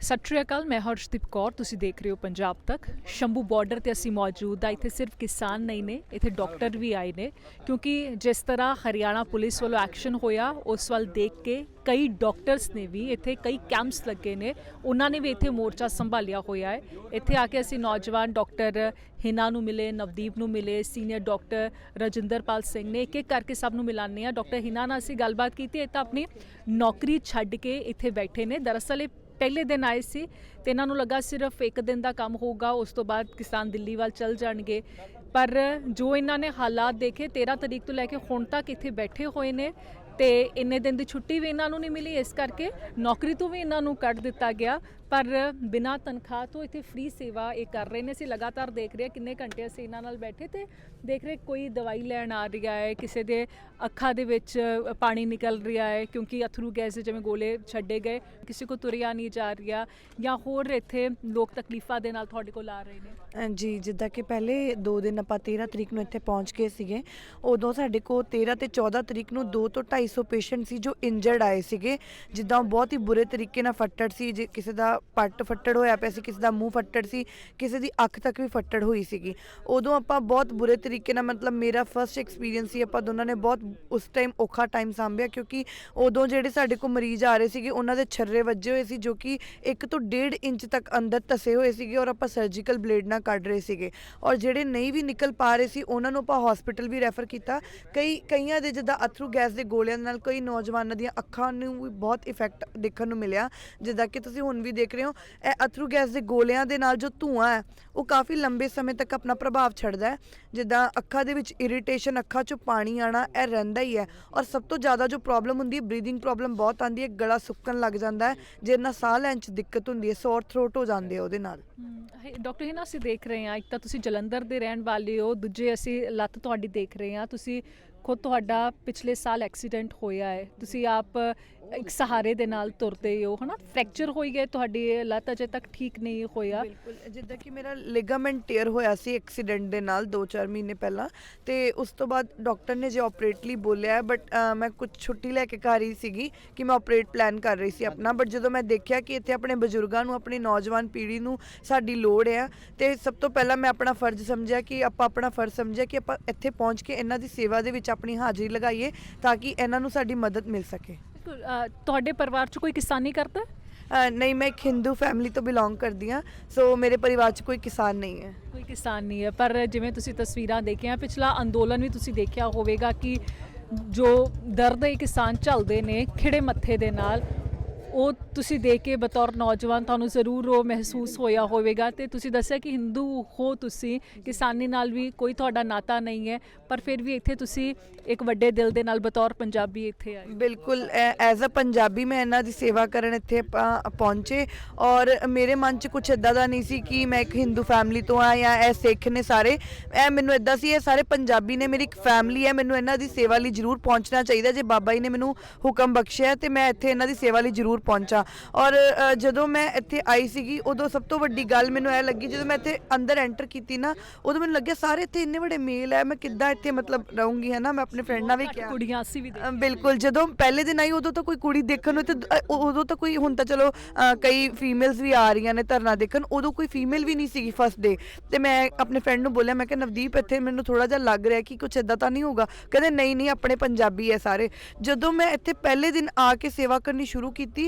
ਸਤਿ ਸ਼੍ਰੀ ਅਕਾਲ, ਮੈਂ ਹਰਸ਼ਦੀਪ ਕੌਰ, ਤੁਸੀਂ ਦੇਖ ਰਹੇ ਹੋ ਪੰਜਾਬ ਤੱਕ। ਸ਼ੰਭੂ ਬਾਰਡਰ ਤੇ ਅਸੀਂ ਮੌਜੂਦ ਆ ਇੱਥੇ ਸਿਰਫ ਕਿਸਾਨ ਨਹੀਂ ਨੇ, ਇੱਥੇ ਡਾਕਟਰ ਵੀ ਆਏ ਨੇ, ਕਿਉਂਕਿ ਜਿਸ ਤਰ੍ਹਾਂ ਹਰਿਆਣਾ ਪੁਲਿਸ ਵੱਲੋਂ ਐਕਸ਼ਨ ਹੋਇਆ, ਉਸ ਵੱਲ ਦੇਖ ਕੇ ਕਈ ਡਾਕਟਰਸ ਨੇ ਵੀ ਇੱਥੇ ਕਈ ਕੈਂਪਸ ਲੱਗੇ ਨੇ, ਉਹਨਾਂ ਨੇ ਵੀ ਇੱਥੇ ਮੋਰਚਾ ਸੰਭਾਲਿਆ ਹੋਇਆ ਹੈ। ਇੱਥੇ ਆ ਕੇ ਅਸੀਂ ਨੌਜਵਾਨ ਡਾਕਟਰ ਹਿਨਾ ਨੂੰ ਮਿਲੇ, ਨਵਦੀਪ ਨੂੰ ਮਿਲੇ ਸੀਨੀਅਰ ਡਾਕਟਰ ਰਜਿੰਦਰਪਾਲ ਸਿੰਘ ਨੇ ਇੱਕ ਇੱਕ ਕਰਕੇ ਸਭ ਨੂੰ ਮਿਲਾਨੇ ਆ ਡਾਕਟਰ ਹਿਨਾ ਨਾਲ ਅਸੀਂ ਗੱਲਬਾਤ ਕੀਤੀ, ਇਹ ਤਾਂ ਆਪਣੀ ਨੌਕਰੀ ਛੱਡ ਕੇ ਇੱਥੇ ਬੈਠੇ ਨੇ। ਦਰਅਸਲ ਇਹ ਪਹਿਲੇ ਦਿਨ ਆਏ ਸੀ ਤੇ ਇਹਨਾਂ ਨੂੰ ਲੱਗਾ ਸਿਰਫ ਇੱਕ ਦਿਨ ਦਾ ਕੰਮ ਹੋਊਗਾ, ਉਸ ਤੋਂ ਬਾਅਦ ਕਿਸਾਨ ਦਿੱਲੀ ਵੱਲ ਚੱਲ ਜਾਣਗੇ। ਪਰ ਜੋ ਇਹਨਾਂ ਨੇ ਹਾਲਾਤ ਦੇਖੇ 13 ਤਰੀਕ ਤੋਂ ਲੈ ਕੇ ਹੁਣ ਤੱਕ ਇੱਥੇ ਬੈਠੇ ਹੋਏ ਨੇ ਤੇ ਇੰਨੇ ਦਿਨ ਦੀ ਛੁੱਟੀ ਵੀ ਇਹਨਾਂ ਨੂੰ ਨਹੀਂ ਮਿਲੀ, ਇਸ ਕਰਕੇ ਨੌਕਰੀ ਤੋਂ ਵੀ ਇਹਨਾਂ ਨੂੰ ਕੱਢ ਦਿੱਤਾ ਗਿਆ। ਪਰ ਬਿਨਾਂ ਤਨਖਾਹ ਤੋਂ ਇੱਥੇ ਫ੍ਰੀ ਸੇਵਾ ਇਹ ਕਰ ਰਹੇ ਨੇ। ਅਸੀਂ ਲਗਾਤਾਰ ਦੇਖ ਰਹੇ ਹਾਂ ਕਿੰਨੇ ਘੰਟੇ ਅਸੀਂ ਇਹਨਾਂ ਨਾਲ ਬੈਠੇ ਤੇ ਦੇਖ ਰਹੇ ਕੋਈ ਦਵਾਈ ਲੈਣ ਆ ਰਿਹਾ ਹੈ, ਕਿਸੇ ਦੇ ਅੱਖਾਂ ਦੇ ਵਿੱਚ ਪਾਣੀ ਨਿਕਲ ਰਿਹਾ ਹੈ, ਕਿਉਂਕਿ ਅਥਰੂ ਗੈਸ ਦੇ ਜਿਵੇਂ ਗੋਲੇ ਛੱਡੇ ਗਏ, ਕਿਸੇ ਕੋ ਤੁਰਿਆ ਨਹੀਂ ਜਾ ਰਿਹਾ ਜਾਂ ਹੋਰ ਇੱਥੇ ਲੋਕ ਤਕਲੀਫਾਂ ਦੇ ਨਾਲ ਤੁਹਾਡੇ ਕੋਲ ਆ ਰਹੇ ਨੇ। ਜੀ, ਜਿੱਦਾਂ ਕਿ ਪਹਿਲੇ 2 ਦਿਨ ਆਪਾਂ 13 ਤਰੀਕ ਨੂੰ ਇੱਥੇ ਪਹੁੰਚ ਗਏ ਸੀਗੇ। ਉਦੋਂ ਸਾਡੇ ਕੋਲ 13 ਤੇ 14 ਤਰੀਕ ਨੂੰ 2 ਤੋਂ 250 ਪੇਸ਼ੈਂਟ ਸੀ ਜੋ ਇੰਜਰਡ ਆਏ ਸੀਗੇ। ਜਿੱਦਾਂ ਬਹੁਤ ਹੀ ਬੁਰੇ ਤਰੀਕੇ ਨਾਲ ਫੱਟੜ ਸੀ, ਜੇ ਕਿਸੇ ਦਾ ਪੱਟ ਫੱਟੜ ਹੋਇਆ ਪਿਆ ਸੀ, ਕਿਸੇ ਦਾ ਮੂੰਹ ਫੱਟੜ ਸੀ, ਕਿਸੇ ਦੀ ਅੱਖ ਤੱਕ ਵੀ ਫੱਟੜ ਹੋਈ ਸੀਗੀ। ਉਦੋਂ ਆਪਾਂ ਬਹੁਤ ਬੁਰੇ ਤਰੀਕੇ ਨਾਲ ਮਤਲਬ ਮੇਰਾ ਫਰਸਟ ਐਕਸਪੀਰੀਅੰਸ ਸੀ, ਆਪਾਂ ਦੋਨਾਂ ਨੇ ਬਹੁਤ ਉਸ ਟਾਈਮ ਔਖਾ ਟਾਈਮ ਸਾਂਭਿਆ, ਕਿਉਂਕਿ ਉਦੋਂ ਜਿਹੜੇ ਸਾਡੇ ਕੋਲ ਮਰੀਜ਼ ਆ ਰਹੇ ਸੀਗੇ, ਉਹਨਾਂ ਦੇ ਛਰਰੇ ਵੱਜੇ ਹੋਏ ਸੀ, ਜੋ ਕਿ 1 ਤੋਂ 1.5 ਇੰਚ ਤੱਕ ਅੰਦਰ ਧਸੇ ਹੋਏ ਸੀਗੇ ਔਰ ਆਪਾਂ ਸਰਜੀਕਲ ਬਲੇਡ ਨਾਲ ਕੱਢ ਰਹੇ ਸੀਗੇ। ਔਰ ਜਿਹੜੇ ਨਹੀਂ ਵੀ ਨਿਕਲ ਪਾ ਰਹੇ ਸੀ, ਉਹਨਾਂ ਨੂੰ ਆਪਾਂ ਹਸਪੀਟਲ ਵੀ ਰੈਫਰ ਕੀਤਾ। ਕਈ, ਕਈਆਂ ਦੇ ਜਿੱਦਾਂ ਅਥਰੂ ਗੈਸ ਦੇ ਗੋਲਿਆਂ ਦੇ ਨਾਲ ਕਈ ਨੌਜਵਾਨਾਂ ਦੀਆਂ ਅੱਖਾਂ ਨੂੰ ਵੀ ਬਹੁਤ ਇਫੈਕਟ ਦੇਖਣ ਨੂੰ ਮਿਲਿਆ। ਜਿੱਦਾਂ ਕਿ ਤੁਸੀਂ ਹੁਣ ਵੀ ਦੇਖ ਰਹੇ ਹੋ, ਇਹ ਅਥਰੂ ਗੈਸ ਦੇ ਗੋਲਿਆਂ ਦੇ ਨਾਲ ਜੋ ਧੂਆਂ ਹੈ, ਉਹ ਕਾਫੀ ਲੰਬੇ ਸਮੇਂ ਤੱਕ ਆਪਣਾ ਪ੍ਰਭਾਵ ਛੱਡਦਾ ਹੈ। ਜਿੱਦਾਂ ਅੱਖਾਂ ਦੇ ਵਿੱਚ ਇਰੀਟੇਸ਼ਨ ਅੱਖਾਂ 'ਚੋਂ ਪਾਣੀ ਆਣਾ ਇਹ ਰਹਿੰਦਾ ਹੀ ਹੈ। ਔਰ ਸਭ ਤੋਂ ਜ਼ਿਆਦਾ ਜੋ ਪ੍ਰੋਬਲਮ ਹੁੰਦੀ ਹੈ ਬਰੀਥਿੰਗ ਪ੍ਰੋਬਲਮ ਬਹੁਤ ਆਉਂਦੀ ਹੈ, ਗਲਾ ਸੁੱਕਣ ਲੱਗ ਜਾਂਦਾ ਹੈ ਜਿਹਦੇ ਨਾਲ ਸਾਹ ਲੈਣ 'ਚ ਦਿੱਕਤ ਹੁੰਦੀ ਹੈ ਸੌਰ ਥਰੋਟ ਹੋ ਜਾਂਦੇ ਆ ਉਹਦੇ ਨਾਲ। ਡਾਕਟਰ ਹਿਨਾ ਅਸੀਂ ਦੇਖ ਰਹੇ ਹਾਂ, ਇੱਕ ਤਾਂ ਤੁਸੀਂ ਜਲੰਧਰ ਦੇ ਰਹਿਣ ਵਾਲੇ ਹੋ, ਦੂਜੇ ਅਸੀਂ ਲੱਤ ਤੁਹਾਡੀ ਦੇਖ ਰਹੇ ਹਾਂ, ਤੁਸੀਂ ਖੁਦ ਤੁਹਾਡਾ ਪਿਛਲੇ ਸਾਲ ਐਕਸੀਡੈਂਟ ਹੋਇਆ ਹੈ। ਤੁਸੀਂ ਆਪ ਇੱਕ ਸਹਾਰੇ ਦੇ ਨਾਲ ਤੁਰਦੇ ਹੋ, ਹਨਾ? ਫ੍ਰੈਕਚਰ ਹੋਈ ਗਏ, ਤੁਹਾਡੀ ਇਹ ਲੱਤ ਅਜੇ ਤੱਕ ਠੀਕ ਨਹੀਂ ਹੋਇਆ। ਬਿਲਕੁਲ, ਜਿੱਦਾਂ ਕਿ ਮੇਰਾ ਲਿਗਾਮੈਂਟ ਟੇਅਰ ਹੋਇਆ ਸੀ ਐਕਸੀਡੈਂਟ ਦੇ ਨਾਲ 2-4 ਮਹੀਨੇ ਪਹਿਲਾਂ ਤੇ ਉਸ ਤੋਂ ਬਾਅਦ ਡਾਕਟਰ ਨੇ ਜੇ ਆਪਰੇਟਲੀ ਬੋਲਿਆ ਬਟ ਮੈਂ ਕੁਝ ਛੁੱਟੀ ਲੈ ਕੇ ਘਰ ਹੀ ਸੀਗੀ ਕਿ ਮੈਂ ਆਪਰੇਟ ਪਲਾਨ ਕਰ ਰਹੀ ਸੀ ਆਪਣਾ। ਬਟ ਜਦੋਂ ਮੈਂ ਦੇਖਿਆ ਕਿ ਇੱਥੇ ਆਪਣੇ ਬਜ਼ੁਰਗਾਂ ਨੂੰ, ਆਪਣੀ ਨੌਜਵਾਨ ਪੀੜ੍ਹੀ ਨੂੰ ਸਾਡੀ ਲੋੜ ਹੈ ਤੇ ਸਭ ਤੋਂ ਪਹਿਲਾਂ ਮੈਂ ਆਪਣਾ ਫਰਜ਼ ਸਮਝਿਆ ਕਿ ਆਪਾਂ ਆਪਣਾ ਫਰਜ਼ ਸਮਝਿਆ ਕਿ ਆਪਾਂ ਇੱਥੇ ਪਹੁੰਚ ਕੇ ਇਹਨਾਂ ਦੀ ਸੇਵਾ ਦੇ ਵਿੱਚ ਆਪਣੀ ਹਾਜ਼ਰੀ ਲਗਾਈਏ ਤਾਂ ਕਿ ਇਹਨਾਂ ਨੂੰ ਸਾਡੀ ਮਦਦ ਮਿਲ ਸਕੇ। ਬਿਲਕੁਲ, ਤੁਹਾਡੇ ਪਰਿਵਾਰ 'ਚ ਕੋਈ ਕਿਸਾਨੀ ਕਰਦਾ ਨਹੀਂ ਮੈਂ ਇੱਕ ਹਿੰਦੂ ਫੈਮਿਲੀ ਤੋਂ ਬਿਲੋਂਗ ਕਰਦੀ ਹਾਂ ਸੋ ਮੇਰੇ ਪਰਿਵਾਰ 'ਚ ਕੋਈ ਕਿਸਾਨ ਨਹੀਂ ਹੈ। ਕੋਈ ਕਿਸਾਨ ਨਹੀਂ ਹੈ ਪਰ ਜਿਵੇਂ ਤੁਸੀਂ ਤਸਵੀਰਾਂ ਦੇਖੀਆਂ ਪਿਛਲਾ ਅੰਦੋਲਨ ਵੀ ਤੁਸੀਂ ਦੇਖਿਆ ਹੋਵੇਗਾ ਕਿ ਜੋ ਦਰਦ ਇਹ ਕਿਸਾਨ ਝੱਲਦੇ ਨੇ ਖਿੜੇ ਮੱਥੇ ਦੇ ਨਾਲ ਉਹ ਤੁਸੀਂ ਦੇਖ ਕੇ ਬਤੌਰ ਨੌਜਵਾਨ ਤੁਹਾਨੂੰ ਜ਼ਰੂਰ ਉਹ ਮਹਿਸੂਸ ਹੋਇਆ ਹੋਵੇਗਾ ਤੇ ਤੁਸੀਂ ਦੱਸਿਆ ਕਿ ਹਿੰਦੂ ਹੋ ਤੁਸੀਂ, ਕਿਸਾਨੀ ਨਾਲ ਵੀ ਕੋਈ ਤੁਹਾਡਾ ਨਾਤਾ ਨਹੀਂ ਹੈ, ਪਰ ਫਿਰ ਵੀ ਇੱਥੇ ਤੁਸੀਂ ਇੱਕ ਵੱਡੇ ਦਿਲ ਦੇ ਨਾਲ ਬਤੌਰ ਪੰਜਾਬੀ ਇੱਥੇ ਆਏ ਬਿਲਕੁਲ ਐਜ਼ ਅ ਪੰਜਾਬੀ ਮੈਂ ਇਹਨਾਂ ਦੀ ਸੇਵਾ ਕਰਨ ਇੱਥੇ ਪਹੁੰਚੇ ਔਰ ਮੇਰੇ ਮਨ 'ਚ ਕੁਝ ਇਦਾਂ ਦਾ ਨਹੀਂ ਸੀ ਕਿ ਮੈਂ ਇੱਕ ਹਿੰਦੂ ਫੈਮਿਲੀ ਤੋਂ ਆ ਜਾਂ ਇਹ ਸਿੱਖ ਨੇ ਸਾਰੇ ਇਹ ਮੈਨੂੰ ਇਦਾਂ ਸੀ, ਇਹ ਸਾਰੇ ਪੰਜਾਬੀ ਨੇ ਮੇਰੀ ਇੱਕ ਫੈਮਿਲੀ ਹੈ, ਮੈਨੂੰ ਇਹਨਾਂ ਦੀ ਸੇਵਾ ਲਈ ਜ਼ਰੂਰ ਪਹੁੰਚਣਾ ਚਾਹੀਦਾ, ਜੇ ਬਾਬਾ ਜੀ ਨੇ ਮੈਨੂੰ ਹੁਕਮ ਬਖਸ਼ਿਆ ਤੇ ਮੈਂ ਇੱਥੇ ਇਹਨਾਂ ਦੀ ਸੇਵਾ ਲਈ ਜ਼ਰੂਰ ਪਹੁੰਚਾਂ। ਔਰ ਅ, ਜਦੋਂ ਮੈਂ ਇੱਥੇ ਆਈ ਸੀਗੀ ਉਦੋਂ ਸਭ ਤੋਂ ਵੱਡੀ ਗੱਲ ਮੈਨੂੰ ਇਹ ਲੱਗੀ ਜਦੋਂ ਮੈਂ ਇੱਥੇ ਅੰਦਰ ਐਂਟਰ ਕੀਤੀ ਨਾ ਉਦੋਂ ਮੈਨੂੰ ਲੱਗਿਆ ਸਾਰੇ ਇੱਥੇ ਇੰਨੇ ਵੱਡੇ ਮੇਲ ਹੈ ਮੈਂ ਕਿੱਦਾਂ ਇੱਥੇ ਮਤਲਬ ਰਹੂੰਗੀ ਹੈ ਨਾ ਮੈਂ ਆਪਣੇ ਫਰੈਂਡ ਨਾਲ ਵੀ ਕਿਹਾ। ਕੁੜੀਆਂ ਅਸੀਂ ਵੀ ਅ, ਬਿਲਕੁਲ ਜਦੋਂ ਪਹਿਲੇ ਦਿਨ ਆਈ ਉਦੋਂ ਤਾਂ ਕੋਈ ਕੁੜੀ ਦੇਖਣ ਨੂੰ ਤੇ ਦ- ਅ, ਉ- ਉਦੋਂ ਤਾਂ ਕੋਈ ਹੁਣ ਤਾਂ ਚਲੋ ਅ, ਕਈ ਫੀਮੇਲਸ ਵੀ ਆ ਰਹੀਆਂ ਨੇ ਧਰਨਾ ਦੇਖਣ ਉਦੋਂ ਕੋਈ ਫੀਮੇਲ ਵੀ ਨਹੀਂ ਸੀਗੀ ਫਸਟ ਡੇ ਤੇ ਮੈਂ ਆਪਣੇ ਫਰੈਂਡ ਨੂੰ ਬੋਲਿਆ ਮੈਂ ਕਿ ਨਵਦੀਪ ਇੱਥੇ ਮੈਨੂੰ ਥੋੜਾ ਜਿਹਾ ਲੱਗ ਰਿਹਾ ਕਿ ਕੁਝ ਇਦਾਂ ਤਾਂ ਨਹੀਂ ਹੋਊਗਾ? ਕਹਿੰਦੇ ਨਹੀਂ ਨਹੀਂ ਆਪਣੇ ਪੰਜਾਬੀ ਹੈ ਸਾਰੇ। ਜਦੋਂ ਮੈਂ ਇੱਥੇ ਪਹਿਲੇ ਦਿਨ ਆ ਕੇ ਸੇਵਾ ਕਰਨੀ ਸ਼ੁਰੂ ਕੀਤੀ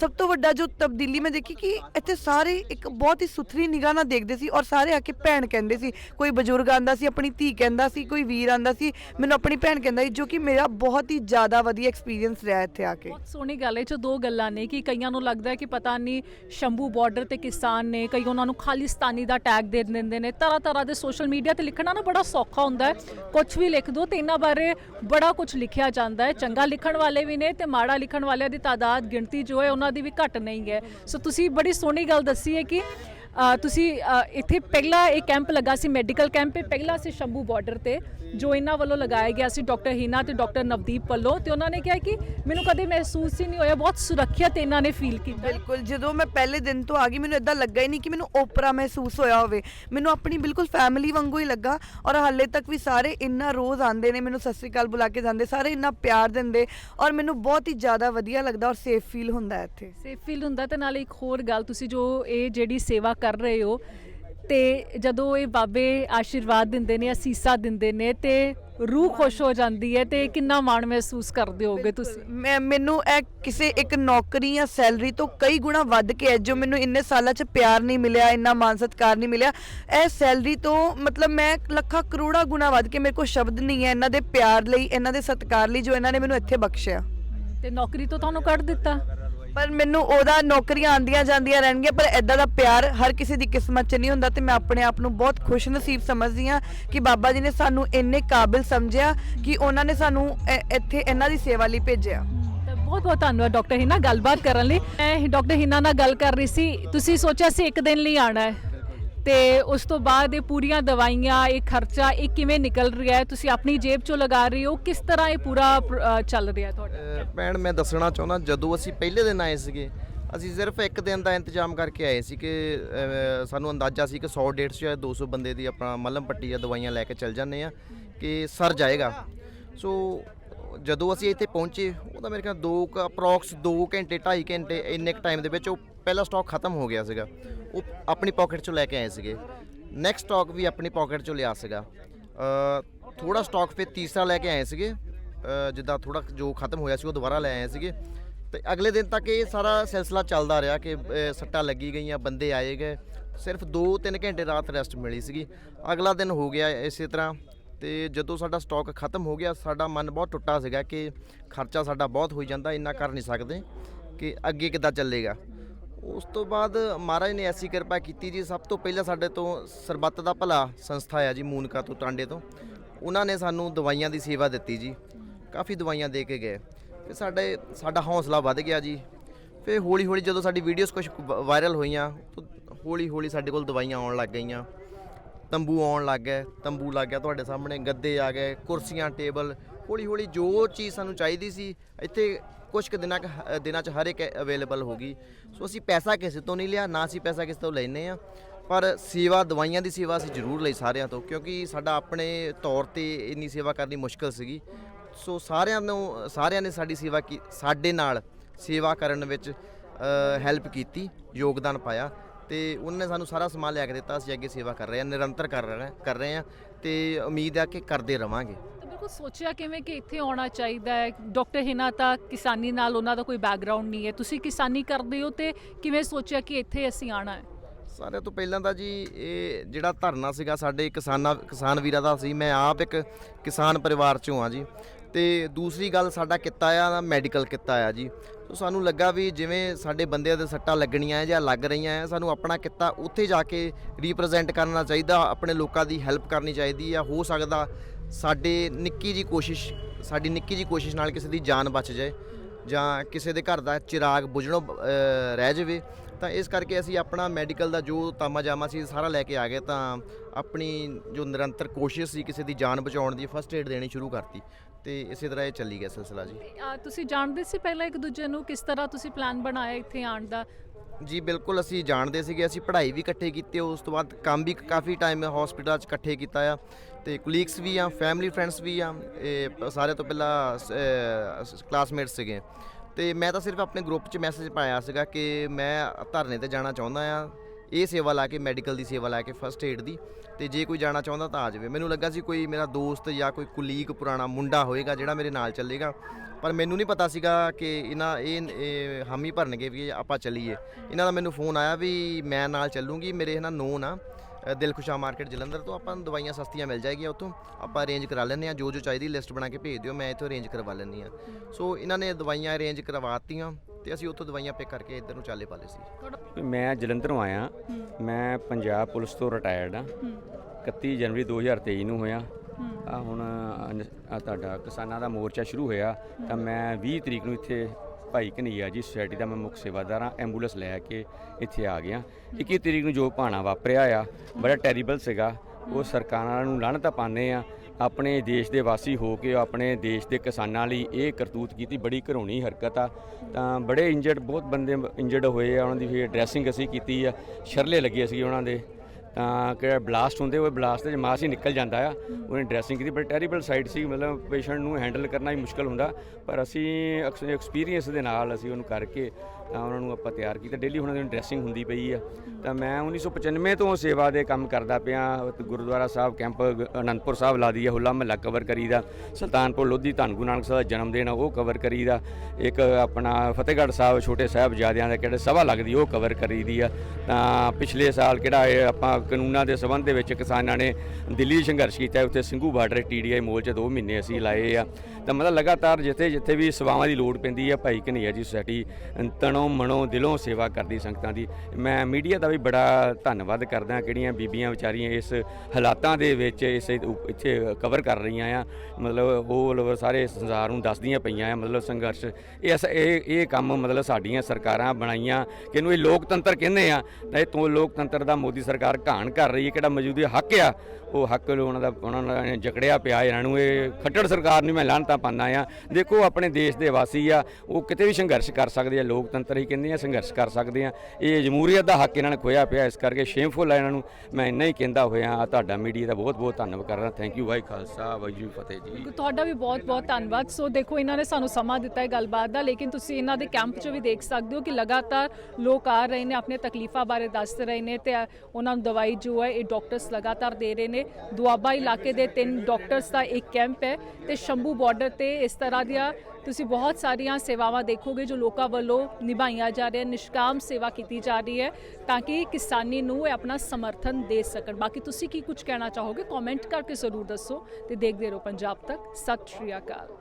ਸਭ ਤੋਂ ਵੱਡਾ ਜੋ ਤਬਦੀਲੀ ਮੈਂ ਦੇਖੀ ਕਿ ਇੱਥੇ ਸਾਰੇ ਇੱਕ ਬਹੁਤ ਹੀ ਸੁਥਰੀ ਨਿਗਾਹ ਨਾਲ ਦੇਖਦੇ ਸੀ ਔਰ ਸਾਰੇ ਆ ਕੇ ਭੈਣ ਕਹਿੰਦੇ ਸੀ, ਕੋਈ ਬਜ਼ੁਰਗ ਆਂਦਾ ਸੀ, ਆਪਣੀ ਧੀ ਕਹਿੰਦਾ ਸੀ, ਕੋਈ ਵੀਰ ਆਂਦਾ ਸੀ, ਮੈਨੂੰ ਆਪਣੀ ਭੈਣ ਕਹਿੰਦਾ ਸੀ, ਜੋ ਕਿ ਮੇਰਾ ਬਹੁਤ ਹੀ ਜ਼ਿਆਦਾ ਵਧੀਆ ਐਕਸਪੀਰੀਅੰਸ ਰਿਹਾ ਇੱਥੇ ਆ ਕੇ। ਬਹੁਤ ਸੋਹਣੀ ਗੱਲ ਹੈ, ਇਹ 'ਚ ਦੋ ਗੱਲਾਂ ਨੇ ਕਿ ਕਈਆਂ ਨੂੰ ਲੱਗਦਾ ਹੈ ਕਿ ਪਤਾ ਨਹੀਂ ਸ਼ੰਭੂ ਬਾਰਡਰ ਤੇ ਕਿਸਾਨ ਨੇ, ਕਈ ਉਹਨਾਂ ਨੂੰ ਖਾਲਿਸਤਾਨੀ ਦਾ ਟੈਗ ਦੇ ਦਿੰਦੇ ਨੇ। ਤਰ੍ਹਾਂ ਤਰ੍ਹਾਂ ਦੇ ਸੋਸ਼ਲ ਮੀਡੀਆ ਤੇ ਲਿਖਣਾ ਨਾ ਬੜਾ ਸੌਖਾ ਹੁੰਦਾ ਹੈ। ਕੁਝ ਵੀ ਲਿਖ ਦੋ ਤੇ ਇਹਨਾਂ ਬਾਰੇ ਬੜਾ ਕੁਝ ਲਿਖਿਆ ਜਾਂਦਾ ਹੈ। ਚੰਗਾ ਲਿਖਣ ਵਾਲੇ ਵੀ ਨੇ ਤੇ ਮਾੜਾ ਲਿਖਣ ਵਾਲਿਆਂ ਦੀ ਤਾਦਾਦ ਗਿਣਤੀ ਜੋ ਹੈ, ਉਹਨਾਂ ਦੀ ਵੀ ਘੱਟ ਨਹੀਂ ਹੈ। ਸੋ ਤੁਸੀਂ ਬੜੀ ਸੋਹਣੀ ਗੱਲ ਦੱਸੀ ਹੈ ਕਿ ਤੁਸੀਂ ਇੱਥੇ ਪਹਿਲਾ ਇਹ ਕੈਂਪ ਲੱਗਾ ਸੀ ਮੈਡੀਕਲ ਕੈਂਪ ਇਹ ਪਹਿਲਾ ਸੀ ਸ਼ੰਭੂ ਬਾਰਡਰ ਤੇ ਜੋ ਇਹਨਾਂ ਵੱਲੋਂ ਲਗਾਇਆ ਗਿਆ ਸੀ ਡਾਕਟਰ ਹੀਨਾ ਤੇ ਡਾਕਟਰ ਨਵਦੀਪ ਵੱਲੋਂ ਤੇ ਉਹਨਾਂ ਨੇ ਕਿਹਾ ਕਿ ਮੈਨੂੰ ਕਦੇ ਮਹਿਸੂਸ ਹੀ ਨਹੀਂ ਹੋਇਆ ਬਹੁਤ ਸੁਰੱਖਿਅਤ ਇਹਨਾਂ ਨੇ ਫੀਲ ਕੀਤਾ। ਬਿਲਕੁਲ ਜਦੋਂ ਮੈਂ ਪਹਿਲੇ ਦਿਨ ਤੋਂ ਆ ਗਈ ਮੈਨੂੰ ਇਦਾਂ ਲੱਗਾ ਹੀ ਨਹੀਂ ਕਿ ਮੈਨੂੰ ਓਪਰਾ ਮਹਿਸੂਸ ਹੋਇਆ ਹੋਵੇ। ਮੈਨੂੰ ਆਪਣੀ ਬਿਲਕੁਲ ਫੈਮਿਲੀ ਵਾਂਗੂ ਹੀ ਲੱਗਾ ਔਰ ਹਾਲੇ ਤੱਕ ਵੀ ਸਾਰੇ ਇੰਨਾ ਰੋਜ਼ ਆਉਂਦੇ ਨੇ ਮੈਨੂੰ ਸਤਿ ਸ੍ਰੀ ਅਕਾਲ ਬੁਲਾ ਕੇ ਜਾਂਦੇ ਸਾਰੇ ਇੰਨਾ ਪਿਆਰ ਦਿੰਦੇ ਔਰ ਮੈਨੂੰ ਬਹੁਤ ਹੀ ਜ਼ਿਆਦਾ ਵਧੀਆ ਲੱਗਦਾ ਔਰ ਸੇਫ ਫੀਲ ਹੁੰਦਾ ਇੱਥੇ। ਸੇਫ ਫੀਲ ਹੁੰਦਾ ਤੇ ਨਾਲੇ ਇੱਕ ਹੋਰ ਗੱਲ ਤੁਸੀਂ ਜੋ ਇਹ ਜਿਹੜੀ ਸੇਵਾ ਕਰ ਰਹੇ ਹੋ। ਤੇ ਜਦੋਂ ਇਹ ਬਾਬੇ ਆਸ਼ੀਰਵਾਦ ਦਿੰਦੇ ਨੇ ਅਸੀਸਾਂ ਦਿੰਦੇ ਨੇ ਤੇ ਰੂਹ ਖੁਸ਼ ਹੋ ਜਾਂਦੀ ਹੈ ਤੇ ਕਿੰਨਾ ਮਾਣ ਮਹਿਸੂਸ ਕਰਦੇ ਹੋਗੇ ਤੁਸੀਂ? ਮੈਂ ਮੈਨੂੰ ਇਹ ਕਿਸੇ ਇੱਕ ਨੌਕਰੀ ਜਾਂ ਸੈਲਰੀ ਤੋਂ ਕਈ ਗੁਣਾ ਵੱਧ ਕੇ ਹੈ ਜੋ ਮੈਨੂੰ ਇੰਨੇ ਸਾਲਾਂ 'ਚ ਪਿਆਰ ਨਹੀਂ ਮਿਲਿਆ ਇੰਨਾ ਮਾਨ ਸਤਿਕਾਰ ਨਹੀਂ ਮਿਲਿਆ। ਇਹ ਸੈਲਰੀ ਤੋਂ ਮਤਲਬ ਮੈਂ ਲੱਖਾਂ ਕਰੋੜਾਂ ਗੁਣਾ ਵੱਧ ਕੇ ਮੇਰੇ ਕੋਲ ਸ਼ਬਦ ਨਹੀਂ ਹੈ। ਇਹਨਾਂ ਦੇ ਪਿਆਰ ਲਈ ਇਹਨਾਂ ਦੇ ਸਤਿਕਾਰ ਲਈ ਜੋ ਇਹਨਾਂ ਨੇ ਮੈਨੂੰ ਇੱਥੇ ਬਖਸ਼ਿਆ। ਤੇ ਨੌਕਰੀ ਤੋਂ ਤੁਹਾਨੂੰ ਕੱਢ ਦਿੱਤਾ? ਪਰ ਮੈਨੂੰ ਉਹਦਾ ਨੌਕਰੀਆਂ ਆਂਦੀਆਂ ਜਾਂਦੀਆਂ ਰਹਿਣਗੀਆਂ ਪਰ ਐਦਾਂ ਦਾ ਪਿਆਰ ਹਰ ਕਿਸੇ ਦੀ ਕਿਸਮਤ 'ਚ ਨਹੀਂ ਹੁੰਦਾ ਤੇ ਮੈਂ ਆਪਣੇ ਆਪ ਨੂੰ ਬਹੁਤ ਖੁਸ਼ ਨਸੀਬ ਸਮਝਦੀ ਹਾਂ ਕਿ ਬਾਬਾ ਜੀ ਨੇ ਸਾਨੂੰ ਇੰਨੇ ਕਾਬਿਲ ਸਮਝਿਆ ਕਿ ਉਹਨਾਂ ਨੇ ਸਾਨੂੰ ਇ- ਇੱਥੇ ਇਹਨਾਂ ਦੀ ਸੇਵਾ ਲਈ ਭੇਜਿਆ। ਬਹੁਤ ਬਹੁਤ ਧੰਨਵਾਦ ਡਾਕਟਰ ਹਿਨਾ ਗੱਲਬਾਤ ਕਰਨ ਲਈ। ਮੈਂ ਡਾਕਟਰ ਹਿਨਾ ਨਾਲ ਗੱਲ ਕਰ ਰਹੀ ਸੀ। ਤੁਸੀਂ ਸੋਚਿਆ ਸੀ ਇੱਕ ਦਿਨ ਲਈ ਆਣਾ ਹੈ ਤੇ ਉਸ ਤੋਂ ਬਾਅਦ ਇਹ ਪੂਰੀਆਂ ਦਵਾਈਆਂ ਇਹ ਖਰਚਾ ਇਹ ਕਿਵੇਂ ਨਿਕਲ ਰਿਹਾ ਹੈ? ਤੁਸੀਂ ਆਪਣੀ ਜੇਬ ਚੋਂ ਲਗਾ ਰਹੇ ਹੋ। ਕਿਸ ਤਰ੍ਹਾਂ ਇਹ ਪੂਰਾ ਅ, ਚੱਲ ਰਿਹਾ ਤੁਹਾਡਾ? ਭੈਣ, ਮੈਂ ਦੱਸਣਾ ਚਾਹੁੰਦਾ, ਜਦੋਂ ਅਸੀਂ ਪਹਿਲੇ ਦਿਨ ਆਏ ਸੀਗੇ, ਅਸੀਂ ਸਿਰਫ ਇੱਕ ਦਿਨ ਦਾ ਇੰਤਜ਼ਾਮ ਕਰਕੇ ਆਏ ਸੀ ਕਿ ਸਾਨੂੰ ਅੰਦਾਜ਼ਾ ਸੀ ਕਿ 100 150 ਜਾਂ 200 ਬੰਦੇ ਦੀ ਆਪਣਾ ਮਲਮ ਪੱਟੀ ਜਾਂ ਦਵਾਈਆਂ ਲੈ ਕੇ ਚੱਲ ਜਾਂਦੇ ਆ ਕਿ ਸਰ ਜਾਏਗਾ। ਸੋ, ਜਦੋਂ ਅਸੀਂ ਇੱਥੇ ਪਹੁੰਚੇ ਉਹਦਾ ਮੇਰੇ ਖਿਆਲ 2 ਅਪਰੋਕਸ 2 ਘੰਟੇ 2.5 ਘੰਟੇ, ਇੰਨੇ ਕ ਟਾਈਮ ਦੇ ਵਿੱਚ ਉਹ ਪਹਿਲਾ ਸਟਾਕ ਖਤਮ ਹੋ ਗਿਆ ਸੀਗਾ। ਉਹ ਆਪਣੀ ਪਾਕਟ ਚੋਂ ਲੈ ਕੇ ਆਏ ਸੀਗੇ। ਨੈਕਸਟ ਸਟਾਕ ਵੀ ਆਪਣੀ ਪਾਕਟ ਚੋਂ ਲਿਆ ਸੀਗਾ। ਥੋੜਾ ਸਟਾਕ ਫਿਰ ਤੀਸਰਾ ਲੈ ਕੇ ਆਏ ਸੀਗੇ। ਜਿੱਦਾਂ ਥੋੜਾ ਜੋ ਖਤਮ ਹੋਇਆ ਸੀ ਉਹ ਦੁਬਾਰਾ ਲੈ ਆਏ ਸੀਗੇ। ਤੇ ਅਗਲੇ ਦਿਨ ਤੱਕ ਇਹ ਸਾਰਾ ਸਿਲਸਿਲਾ ਚੱਲਦਾ ਰਿਹਾ ਕਿ ਸੱਟਾਂ ਲੱਗੀ ਗਈਆਂ, ਬੰਦੇ ਆਏ ਗਏ। ਸਿਰਫ 2-3 ਘੰਟੇ ਰਾਤ ਰੈਸਟ ਮਿਲੀ ਸੀਗੀ। ਅਗਲਾ ਦਿਨ ਹੋ ਗਿਆ ਇਸੇ ਤਰ੍ਹਾਂ। ਤੇ ਜਦੋਂ ਸਾਡਾ ਸਟਾਕ ਖਤਮ ਹੋ ਗਿਆ, ਸਾਡਾ ਮਨ ਬਹੁਤ ਟੁੱਟਾ ਸੀਗਾ ਕਿ ਖਰਚਾ ਸਾਡਾ ਬਹੁਤ ਹੋਈ ਜਾਂਦਾ, ਇੰਨਾ ਕਰ ਨਹੀਂ ਸਕਦੇ ਕਿ ਅੱਗੇ ਕਿੱਦਾਂ ਚੱਲੇਗਾ। ਉਸ ਤੋਂ ਬਾਅਦ ਮਹਾਰਾਜ ਨੇ ਐਸੀ ਕਿਰਪਾ ਕੀਤੀ ਜੀ, ਸਭ ਤੋਂ ਪਹਿਲਾਂ ਸਾਡੇ ਤੋਂ ਸਰਬੱਤ ਦਾ ਭਲਾ ਸੰਸਥਾ ਆ ਜੀ, ਮੂਨਕਾ ਤੋਂ, ਟਾਂਡੇ ਤੋਂ। ਉਹਨਾਂ ਨੇ ਸਾਨੂੰ ਦਵਾਈਆਂ ਦੀ ਸੇਵਾ ਦਿੱਤੀ ਜੀ। ਕਾਫੀ ਦਵਾਈਆਂ ਦੇ ਕੇ ਗਏ। ਫਿਰ ਸਾਡੇ, ਸਾਡਾ ਹੌਸਲਾ ਵੱਧ ਗਿਆ ਜੀ। ਫਿਰ ਹੌਲੀ ਹੌਲੀ ਜਦੋਂ ਸਾਡੀ ਵੀਡੀਓਜ਼ ਕੁਝ ਵਾਇਰਲ ਹੋਈਆਂ ਹੌਲੀ ਹੌਲੀ ਸਾਡੇ ਕੋਲ ਦਵਾਈਆਂ ਆਉਣ ਲੱਗ ਗਈਆਂ। ਤੰਬੂ ਆਉਣ ਲੱਗ ਗਏ, ਤੰਬੂ ਲੱਗ ਗਿਆ ਤੁਹਾਡੇ ਸਾਹਮਣੇ, ਗੱਦੇ ਆ ਗਏ, ਕੁਰਸੀਆਂ, ਟੇਬਲ। ਹੌਲੀ ਹੌਲੀ ਜੋ ਚੀਜ਼ ਸਾਨੂੰ ਚਾਹੀਦੀ ਸੀ, ਇੱਥੇ ਕੁਝ ਕੁ ਦਿਨਾਂ ਕੁ- ਦਿਨਾਂ ਚ ਹਰ ਇੱਕ ਅਵੇਲੇਬਲ ਹੋ ਗਈ। ਸੋ ਅਸੀਂ ਪੈਸਾ ਕਿਸੇ ਤੋਂ ਨਹੀਂ ਲਿਆ, ਨਾ ਅਸੀਂ ਪੈਸਾ ਕਿਸੇ ਤੋਂ ਲੈਨੇ ਆ ਪਰ ਸੇਵਾ, ਦਵਾਈਆਂ ਦੀ ਸੇਵਾ ਅਸੀਂ ਜ਼ਰੂਰ ਲਈ ਸਾਰਿਆਂ ਤੋਂ, ਕਿਉਂਕਿ ਸਾਡਾ ਆਪਣੇ ਤੌਰ ਤੇ ਇੰਨੀ ਸੇਵਾ ਕਰਨੀ ਮੁਸ਼ਕਲ ਸੀਗੀ। ਸੋ ਸਾਰਿਆਂ ਨੂੰ ਸਾਰਿਆਂ ਨੇ ਸਾਡੀ ਸੇਵਾ ਕੀ ਸਾਡੇ ਨਾਲ ਸੇਵਾ ਕਰਨ ਵਿੱਚ ਹੈਲਪ ਕੀਤੀ ਯੋਗਦਾਨ ਪਾਇਆ ਤੇ ਉਹਨਾਂ ਨੇ ਸਾਨੂੰ ਸਾਰਾ ਸਮਾਨ ਲਿਆ ਕੇ ਦਿੱਤਾ ਅਸੀਂ ਅੱਗੇ ਸੇਵਾ ਕਰ ਰਹੇ ਹਾਂ ਨਿਰੰਤਰ ਕਰ ਰਹੇ ਹਾਂ ਕਰ ਰਹੇ ਹਾਂ ਤੇ ਉਮੀਦ ਹੈ ਕਿ ਕਰਦੇ ਰਵਾਂਗੇ। ਬਿਲਕੁਲ ਸੋਚਿਆ ਕਿਵੇਂ ਕਿ ਇੱਥੇ ਆਉਣਾ ਚਾਹੀਦਾ ਹੈ? ਡਾਕਟਰ ਹਿਨਾ ਤਾਂ ਕਿਸਾਨੀ ਨਾਲ ਉਹਨਾਂ ਦਾ ਕੋਈ ਬੈਕਗ੍ਰਾਉਂਡ ਨਹੀਂ ਹੈ। ਤੁਸੀਂ ਕਿਸਾਨੀ ਕਰਦੇ ਹੋ ਤੇ ਕਿਵੇਂ ਸੋਚਿਆ ਕਿ ਇੱਥੇ ਅਸੀਂ ਆਣਾ ਹੈ? ਸਾਰਿਆਂ ਤੋਂ ਪਹਿਲਾਂ ਤਾਂ ਜੀ ਇਹ ਜਿਹੜਾ ਧਰਨਾ ਸੀਗਾ ਸਾਡੇ ਕਿਸਾਨਾਂ ਕਿਸਾਨ ਵੀਰਾਂ ਦਾ ਸੀ ਮੈਂ ਆਪ ਇੱਕ ਕਿਸਾਨ ਪਰਿਵਾਰ ਚੋਂ ਆ ਜੀ। ਤੇ ਦੂਸਰੀ ਗੱਲ ਸਾਡਾ ਕਿੱਤਾ ਆ ਮੈਡੀਕਲ ਕਿੱਤਾ ਆ ਜੀ। ਸੋ ਸਾਨੂੰ ਲੱਗਾ ਵੀ ਜਿਵੇਂ ਸਾਡੇ ਬੰਦਿਆਂ ਦੇ ਸੱਟਾਂ ਲੱਗਣੀਆਂ ਹੈ ਜਾਂ ਲੱਗ ਰਹੀਆਂ ਹੈ ਸਾਨੂੰ ਆਪਣਾ ਕਿੱਤਾ ਉੱਥੇ ਜਾ ਕੇ ਰਿਪਰੈਜ਼ੈਂਟ ਕਰਨਾ ਚਾਹੀਦਾ, ਆਪਣੇ ਲੋਕਾਂ ਦੀ ਹੈਲਪ ਕਰਨੀ ਚਾਹੀਦੀ ਆ, ਹੋ ਸਕਦਾ ਸਾਡੇ ਨਿੱਕੀ ਜੀ ਕੋਸ਼ਿਸ਼, ਸਾਡੀ ਨਿੱਕੀ ਜੀ ਕੋਸ਼ਿਸ਼ ਨਾਲ ਕਿਸੇ ਦੀ ਜਾਨ ਬਚ ਜਾਏ ਜਾਂ ਕਿਸੇ ਦੇ ਘਰ ਦਾ ਚਿਰਾਗ ਬੁਝਣੋਂ ਰਹਿ ਜਾਵੇ। ਤਾਂ ਇਸ ਕਰਕੇ ਅਸੀਂ ਆਪਣਾ ਮੈਡੀਕਲ ਦਾ ਜੋ ਤਾਮਾ ਜਾਮਾ ਸੀ ਸਾਰਾ ਲੈ ਕੇ ਆ ਗਏ ਤਾਂ ਆਪਣੀ ਜੋ ਨਿਰੰਤਰ ਕੋਸ਼ਿਸ਼ ਸੀ ਕਿਸੇ ਦੀ ਜਾਨ ਬਚਾਉਣ ਦੀ ਫਸਟ ਏਡ ਦੇਣੀ ਸ਼ੁਰੂ ਕਰਤੀ ਤੇ ਇਸੇ ਤਰ੍ਹਾਂ ਇਹ ਚੱਲੀ ਗਿਆ ਸਿਲਸਿਲਾ ਜੀ। ਤੁਸੀਂ ਜਾਣਦੇ ਸੀ ਪਹਿਲਾਂ ਇੱਕ ਦੂਜੇ ਨੂੰ ਕਿਸ ਤਰ੍ਹਾਂ ਤੁਸੀਂ ਪਲਾਨ ਬਣਾਇਆ ਇੱਥੇ ਆਉਣ ਦਾ? ਜੀ ਬਿਲਕੁਲ ਅਸੀਂ ਜਾਣਦੇ ਸੀਗੇ ਅਸੀਂ ਪੜ੍ਹਾਈ ਵੀ ਇਕੱਠੇ ਕੀਤੀ ਉਸ ਤੋਂ ਬਾਅਦ ਕੰਮ ਵੀ ਕਾਫੀ ਟਾਈਮ ਹਸਪੀਟਲ 'ਚ ਇਕੱਠੇ ਕੀਤਾ ਆ ਤੇ ਕੁਲੀਗਸ ਵੀ ਆ ਫੈਮਿਲੀ ਫਰੈਂਡਸ ਵੀ ਆ ਇਹ ਸਾਰੇ ਤੋਂ ਪਹਿਲਾਂ ਕਲਾਸਮੇਟਸ ਸੀਗੇ। ਤੇ ਮੈਂ ਤਾਂ ਸਿਰਫ ਆਪਣੇ ਗਰੁੱਪ 'ਚ ਮੈਸੇਜ ਪਾਇਆ ਸੀਗਾ ਕਿ ਮੈਂ ਧਰਨੇ ਤੇ ਜਾਣਾ ਚਾਹੁੰਦਾ ਆ। ਇਹ ਸੇਵਾ ਲਾ ਕੇ ਮੈਡੀਕਲ ਦੀ ਸੇਵਾ ਲਾ ਕੇ ਫਸਟ ਏਡ ਦੀ। ਤੇ ਜੇ ਕੋਈ ਜਾਣਾ ਚਾਹੁੰਦਾ ਤਾਂ ਆ ਜਾਵੇ। ਮੈਨੂੰ ਲੱਗਾ ਸੀ ਕੋਈ ਮੇਰਾ ਦੋਸਤ ਜਾਂ ਕੋਈ ਕੁਲੀਗ ਪੁਰਾਣਾ ਮੁੰਡਾ ਹੋਏਗਾ ਜਿਹੜਾ ਮੇਰੇ ਨਾਲ ਚੱਲੇਗਾ। ਪਰ ਮੈਨੂੰ ਨਹੀਂ ਪਤਾ ਸੀਗਾ ਕਿ ਇਹਨਾਂ, ਇਹ ਹਾਮੀ ਭਰਨਗੇ ਵੀ ਆਪਾਂ ਚੱਲੀਏ। ਇਹਨਾਂ ਦਾ ਮੈਨੂੰ ਫੋਨ ਆਇਆ ਵੀ ਮੈਂ ਨਾਲ ਚੱਲੂੰਗੀ, ਮੇਰੇ ਇਹਨਾਂ ਨੋਨ ਆ ਦਿਲਖੁਸ਼ਾ ਮਾਰਕੀਟ ਜਲੰਧਰ ਤੋਂ ਆਪਾਂ ਨੂੰ ਦਵਾਈਆਂ ਸਸਤੀਆਂ ਮਿਲ ਜਾਏਗੀਆਂ ਉੱਥੋਂ। ਆਪਾਂ ਅਰੇਂਜ ਕਰਾ ਲੈਂਦੇ ਆ ਜੋ ਜੋ ਚਾਹੀਦੀ ਲਿਸਟ ਬਣਾ ਕੇ ਭੇਜ ਦਿਓ ਮੈਂ ਇੱਥੋਂ ਅਰੇਂਜ ਕਰਵਾ ਲੈਂਦੀ ਆ ਸੋ ਇਹਨਾਂ ਨੇ ਦਵਾਈਆਂ ਅਰੇਂਜ ਕਰਵਾਤੀਆਂ ਤੇ ਅਸੀਂ ਉੱਥੋਂ ਦਵਾਈਆਂ ਪਿਕ ਕਰਕੇ ਇੱਧਰ ਨੂੰ ਚਾਲੇ ਪਾ ਲਏ ਸੀ। ਮੈਂ ਜਲੰਧਰੋਂ ਆਇਆ ਮੈਂ ਪੰਜਾਬ ਪੁਲਿਸ ਤੋਂ ਰਿਟਾਇਰਡ ਆ 31 ਜਨਵਰੀ 2023 ਨੂੰ ਹੋਇਆ। ਆ ਹੁਣ ਤੁਹਾਡਾ ਕਿਸਾਨਾਂ ਦਾ ਮੋਰਚਾ ਸ਼ੁਰੂ ਹੋਇਆ। ਤਾਂ ਮੈਂ 20 ਤਰੀਕ ਨੂੰ ਇੱਥੇ ਭਾਈ ਕਨਈਆ ਜੀ ਸੁਸਾਇਟੀ ਦਾ ਮੈਂ ਮੁੱਖ ਸੇਵਾਦਾਰ ਹਾਂ ਐਂਬੂਲੈਂਸ ਲੈ ਕੇ ਇੱਥੇ ਆ ਗਿਆ। 21 ਤਰੀਕ ਨੂੰ ਜੋ ਭਾਣਾ ਵਾਪਰਿਆ ਆ, ਬੜਾ ਟੈਰੀਬਲ ਸੀਗਾ। ਉਹ ਸਰਕਾਰਾਂ ਨੂੰ ਲਾਹਨਤਾਂ ਪਾਉਂਦੇ ਆ, ਆਪਣੇ ਦੇਸ਼ ਦੇ ਵਾਸੀ ਹੋ ਕੇ ਆਪਣੇ ਦੇਸ਼ ਦੇ ਕਿਸਾਨਾਂ ਲਈ ਇਹ ਕਰਤੂਤ ਕੀਤੀ, ਬੜੀ ਘਰੋਣੀ ਹਰਕਤ ਆ। ਤਾਂ ਬੜੇ ਇੰਜਰਡ ਬਹੁਤ ਬੰਦੇ ਇੰਜਰਡ ਹੋਏ ਆ, ਉਹਨਾਂ ਦੀ ਫਿਰ ਡਰੈਸਿੰਗ ਅਸੀਂ ਕੀਤੀ ਆ, ਸ਼ਰਲੇ ਲੱਗੇ ਸੀ ਉਹਨਾਂ ਦੇ। ਕਿਹੜਾ ਬਲਾਸਟ ਹੁੰਦੇ, ਉਹ ਬਲਾਸਟ ਦੇ ਮਾਸ ਹੀ ਨਿਕਲ ਜਾਂਦਾ ਆ। ਉਹਨੇ ਡਰੈਸਿੰਗ ਕੀਤੀ ਬਟ ਟੈਰੀਬਲ ਸਾਈਡ ਸੀ, ਮਤਲਬ ਪੇਸ਼ੈਂਟ ਨੂੰ ਹੈਂਡਲ ਕਰਨਾ ਹੀ ਮੁਸ਼ਕਲ ਹੁੰਦਾ। ਪਰ ਅਸੀਂ ਐਕਸਪੀਰੀਅੰਸ ਦੇ ਨਾਲ ਅਸੀਂ ਉਹਨੂੰ ਕਰਕੇ ਤਾਂ ਉਹਨਾਂ ਨੂੰ ਆਪਾਂ ਤਿਆਰ ਕੀਤਾ। ਡੇਲੀ ਉਹਨਾਂ ਦੀ ਡਰੈਸਿੰਗ ਹੁੰਦੀ ਪਈ ਆ। ਤਾਂ ਮੈਂ 1995 ਤੋਂ ਸੇਵਾ ਦੇ ਕੰਮ ਕਰਦਾ ਪਿਆ। ਗੁਰਦੁਆਰਾ ਸਾਹਿਬ ਕੈਂਪ, ਅਨੰਦਪੁਰ ਸਾਹਿਬ ਲਾ ਦੀ ਆ ਹੁੱਲਾ ਮਹੱਲਾ ਕਵਰ ਕਰੀਦਾ। ਸੁਲਤਾਨਪੁਰ ਲੋਧੀ ਧੰਨ ਗੁਰੂ ਨਾਨਕ ਸਾਹਿਬ ਦਾ ਜਨਮ ਦਿਨ ਆ, ਉਹ ਕਵਰ ਕਰੀਦਾ। ਇੱਕ ਆਪਣਾ ਫਤਿਹਗੜ੍ਹ ਸਾਹਿਬ, ਛੋਟੇ ਸਾਹਿਬਜ਼ਾਦਿਆਂ ਦਾ ਕਿਹੜਾ ਸਭਾ ਲੱਗਦੀ ਉਹ ਕਵਰ ਕਰੀਦੀ ਆ। ਤਾਂ ਪਿਛਲੇ ਸਾਲ ਕਿਹੜਾ ਇਹ ਆਪਾਂ ਕਾਨੂੰਨਾਂ ਦੇ ਸਬੰਧ ਦੇ ਵਿੱਚ ਕਿਸਾਨਾਂ ਨੇ ਦਿੱਲੀ ਸੰਘਰਸ਼ ਕੀਤਾ ਉੱਥੇ ਸਿੰਘੂ ਬਾਰਡਰ ਟੀਡੀਆਈ ਮੋਲ 'ਚ 2 ਮਹੀਨੇ ਅਸੀਂ ਲਾਏ ਆ। ਤਾਂ ਮਤਲਬ ਲਗਾਤਾਰ ਜਿੱਥੇ ਜਿੱਥੇ ਵੀ ਸੇਵਾਵਾਂ ਦੀ ਲੋੜ ਪੈਂਦੀ ਆ, ਭਾਈ ਕਨਈਆ ਜੀ ਸੁਸਾਇਟੀ ਤਣੋਂ ਮਨੋਂ ਦਿਲੋਂ ਸੇਵਾ ਕਰਦੀ ਸੰਗਤਾਂ ਦੀ। ਮੈਂ ਮੀਡੀਆ ਦਾ ਵੀ ਬੜਾ ਧੰਨਵਾਦ ਕਰਦਾ ਕਿਹੜੀਆਂ ਬੀਬੀਆਂ ਵਿਚਾਰੀਆਂ ਇਸ ਹਾਲਾਤਾਂ ਦੇ ਵਿੱਚ ਇਸ ਇੱਥੇ ਕਵਰ ਕਰ ਰਹੀਆਂ ਆ। ਮਤਲਬ ਉਹ ਸਾਰੇ ਸੰਸਾਰ ਨੂੰ ਦੱਸਦੀਆਂ ਪਈਆਂ ਆ, ਮਤਲਬ ਸੰਘਰਸ਼। ਇਹ ਅਸ- ਇਹ ਇਹ ਕੰਮ ਮਤਲਬ ਸਾਡੀਆਂ ਸਰਕਾਰਾਂ ਬਣਾਈਆਂ। ਕਿ ਇਹ ਲੋਕਤੰਤਰ ਕਹਿੰਦੇ ਆ? ਤਾਂ ਇਹ ਤੋਂ ਲੋਕਤੰਤਰ ਦਾ ਮੋਦੀ ਸਰਕਾਰ ਘਾਣ ਕਰ ਰਹੀ ਹੈ, ਕਿਹੜਾ ਮੌਜੂਦਾ ਹੱਕ ਆ? ਉਹ ਹੱਕ ਉਹਨਾਂ ਦਾ, ਉਹਨਾਂ ਨੇ ਜਕੜਿਆ ਪਿਆ ਇਹਨਾਂ ਨੂੰ, ਇਹ ਖੱਟੜ ਸਰਕਾਰ ਨੂੰ ਮੈਂ ਲਾਹਨਤਾਂ ਪਾਉਂਦਾ ਆ। ਦੇਖੋ, ਆਪਣੇ ਦੇਸ਼ ਦੇ ਵਾਸੀ ਆ, ਉਹ ਕਿਤੇ ਵੀ ਸੰਘਰਸ਼ ਕਰ ਸਕਦੇ ਆ, ਲੋਕਤੰਤਰ ਹੀ ਕਹਿੰਦੇ ਆ ਸੰਘਰਸ਼ ਕਰ ਸਕਦੇ ਆ ਇਹ ਜਮਹੂਰੀਅਤ ਦਾ ਹੱਕ ਇਹਨਾਂ ਨੇ ਖੋਇਆ ਪਿਆ, ਇਸ ਕਰਕੇ ਸ਼ੇਮਫੁਲ ਆ ਇਹਨਾਂ ਨੂੰ। ਮੈਂ ਇੰਨਾ ਹੀ ਕਹਿੰਦਾ ਹੋਇਆ ਆ ਤੁਹਾਡਾ ਮੀਡੀਆ ਦਾ ਬਹੁਤ ਬਹੁਤ ਧੰਨਵਾਦ ਕਰਦਾ ਥੈਂਕ ਯੂ ਵਾਹਿ ਖਾਲਸਾ ਵਾਹਿਗੁਰੂ ਫਤਿਹ ਜੀ। ਤੁਹਾਡਾ ਵੀ ਬਹੁਤ-ਬਹੁਤ ਧੰਨਵਾਦ। ਸੋ ਦੇਖੋ, ਇਹਨਾਂ ਨੇ ਸਾਨੂੰ ਸਮਾਂ ਦਿੱਤਾ ਹੈ ਗੱਲਬਾਤ ਦਾ, ਲੇਕਿਨ ਤੁਸੀਂ ਇਹਨਾਂ ਦੇ ਕੈਂਪ 'ਚ ਵੀ ਦੇਖ ਸਕਦੇ ਹੋ ਕਿ ਲਗਾਤਾਰ ਲੋਕ ਆ ਰਹੇ ਨੇ, ਆਪਣੇ ਤਕਲੀਫਾਂ ਬਾਰੇ ਦੱਸ ਰਹੇ ਨੇ ਤੇ ਉਹਨਾਂ ਨੂੰ ਦਵਾਈ ਜੋ ਹੈ, ਇਹ ਡਾਕਟਰਸ ਲਗਾਤਾਰ ਦੇ ਰਹੇ ਨੇ। ਦੁਆਬਾ ਇਲਾਕੇ ਦੇ ਤਿੰਨ ਡਾਕਟਰਸ ਦਾ ਇੱਕ ਕੈਂਪ ਹੈ ਤੇ ਸ਼ੰਭੂ ਬਾਰਡਰ ਤੇ ਇਸ ਤਰ੍ਹਾਂ ਦੀਆਂ ਤੁਸੀਂ ਬਹੁਤ ਸਾਰੀਆਂ ਸੇਵਾਵਾਂ ਦੇਖੋਗੇ ਜੋ ਲੋਕਾਂ ਵੱਲੋਂ ਨਿਭਾਈਆਂ ਜਾ ਰਹੀਆਂ, ਨਿਸ਼ਕਾਮ ਸੇਵਾ ਕੀਤੀ ਜਾ ਰਹੀ ਹੈ ਤਾਂ ਕਿ ਕਿਸਾਨੀ ਨੂੰ ਇਹ ਆਪਣਾ ਸਮਰਥਨ ਦੇ ਸਕਣ। ਬਾਕੀ ਤੁਸੀਂ ਕੀ ਕੁਝ ਕਹਿਣਾ ਚਾਹੋਗੇ? ਕਮੈਂਟ ਕਰਕੇ ਜ਼ਰੂਰ ਦੱਸੋ ਤੇ ਦੇਖਦੇ ਰਹੋ ਪੰਜਾਬ ਤੱਕ। ਸਤਿ ਸ਼੍ਰੀ ਅਕਾਲ।